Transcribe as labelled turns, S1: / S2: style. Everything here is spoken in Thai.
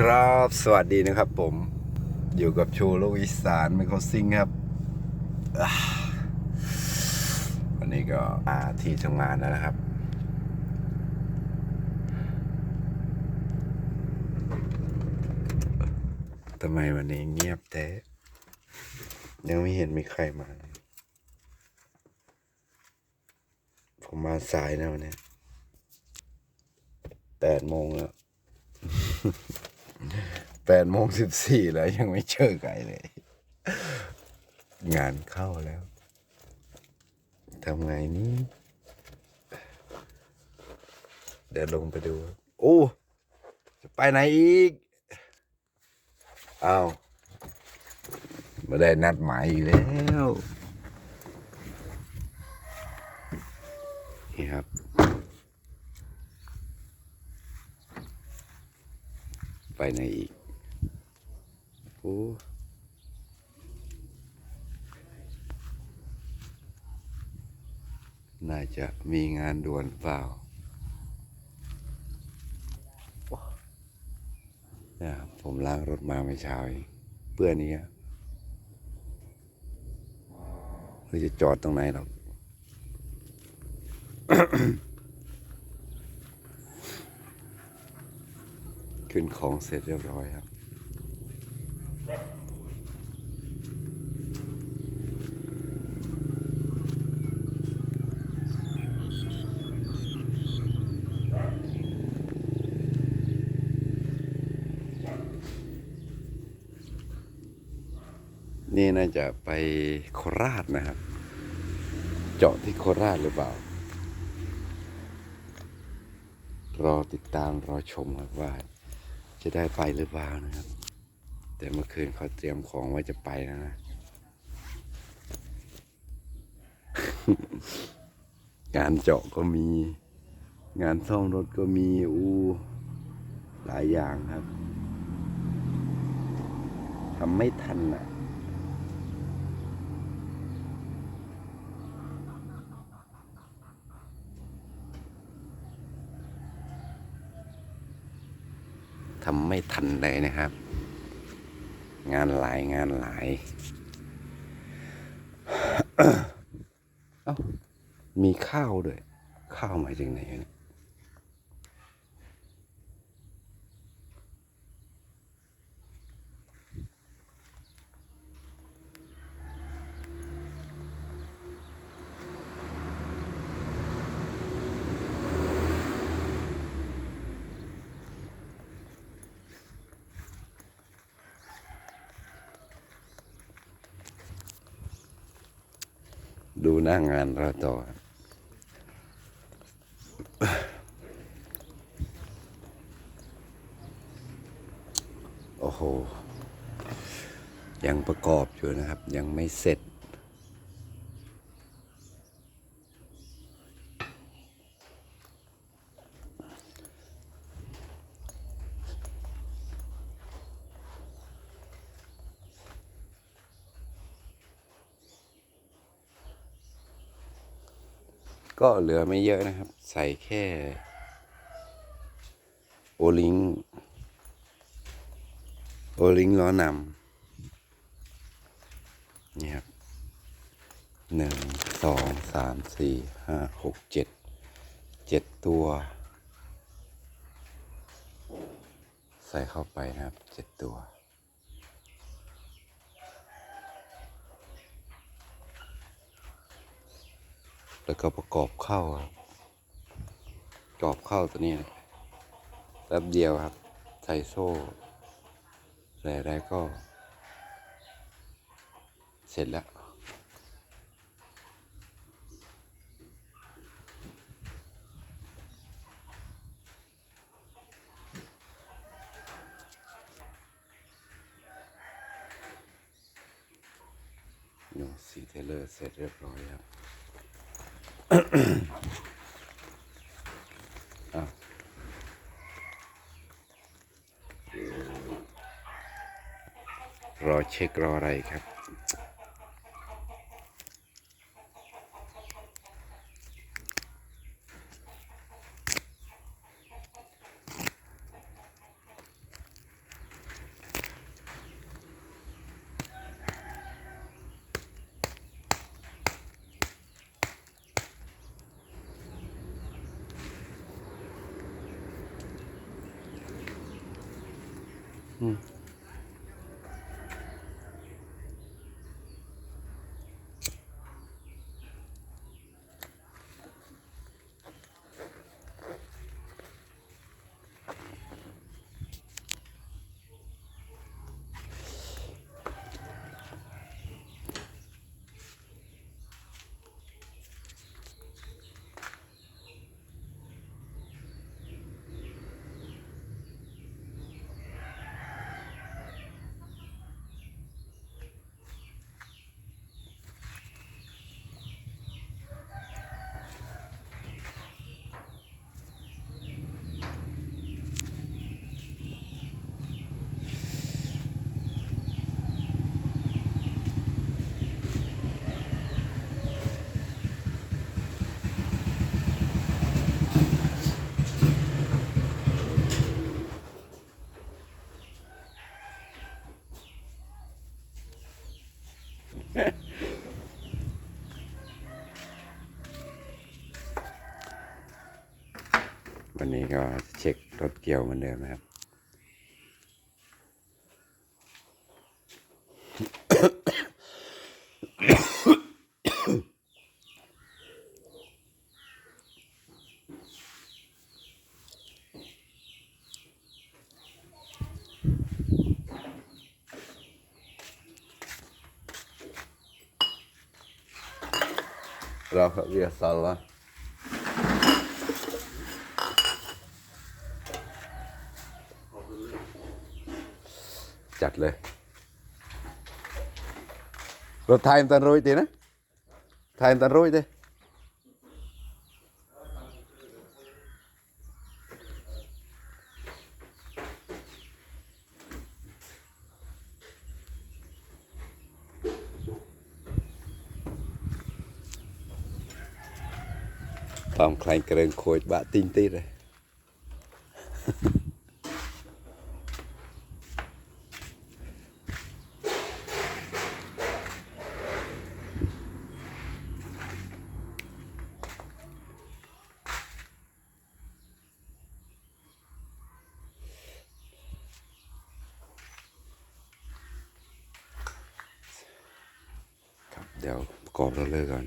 S1: ครับ สวัสดีนะครับผม อยู่กับโชว์โลกอีสานไมโครซิงครับอันนี้ก็อาที่ทำงานแล้วนะครับ ทำไมวันนี้เงียบแท้ยังไม่เห็นมีใครมาเลยผมมาสายนะวันนี้แปดโมงแล้ว แปดโมงสิบสี่แล้วยังไม่เจอใครเลย งานเข้าแล้วทำไงนี่เดี๋ยวลงไปดู โอ้ จะไปไหนอีกอ้าวไม่ได้นัดหมายอีกแล้วนี่ครับ ไปไหนอีกโอ้น่าจะมีงานด่วนเปล่าเนี่ยครับผมล้างรถมาเมื่อเช้าเองเปื้อนนี้ครับหรือจะจอดตรงไหนหรอก ขึ้นของเสร็จเรียบร้อยครับนี่น่าจะไปโคราชนะครับ เจาะที่โคราชหรือเปล่า รอติดตามรอชมครับว่า จะได้ไปหรือเปล่านะครับ แต่เมื่อคืนเขาเตรียมของไว้จะไปแล้วนะ งานเจาะก็มี งานซ่อมรถก็มีอูหลายอย่างครับทำไม่ทันอะำไม่ทันเลยนะครับ งานหลายงานหลายเอ้ามีข้าวด้วย ข้าวมาจากไหนเนี่ย ดูหน้างงานเราต่อ โอ้โห ยังประกอบอยู่นะครับ ยังไม่เสร็จ ก็เหลือไม่เยอะนะครับ ใส่แค่ โอลิง โอลิงล้อนำนี่ครับหนึ่งสองสามสี่ห้าหกเจ็ดเจ็ดตัว ใส่เข้าไปนะครับเจ็ดตัว แล้วก็ประกอบเข้าครับประกอบเข้าตัวนี้นะแป๊บเดียวครับใส่โซ่อะไรก็ เสร็จแล้วโน้สีเทเลอร์เสร็จเรียบร้อยครับ รอเช็ครออะไรครับ อื วันนี้ก็เช็ครถเกี่ยวเหมือนเดิมนะครับ Rafa via salla. จัด เลย รถไทยมันตันรุ่ยตีนะไทยมันตันรุ่ยตีตอมใครเกรงโคยบะติงตีเลย เดี๋ยวประกอบเราเลยก่อน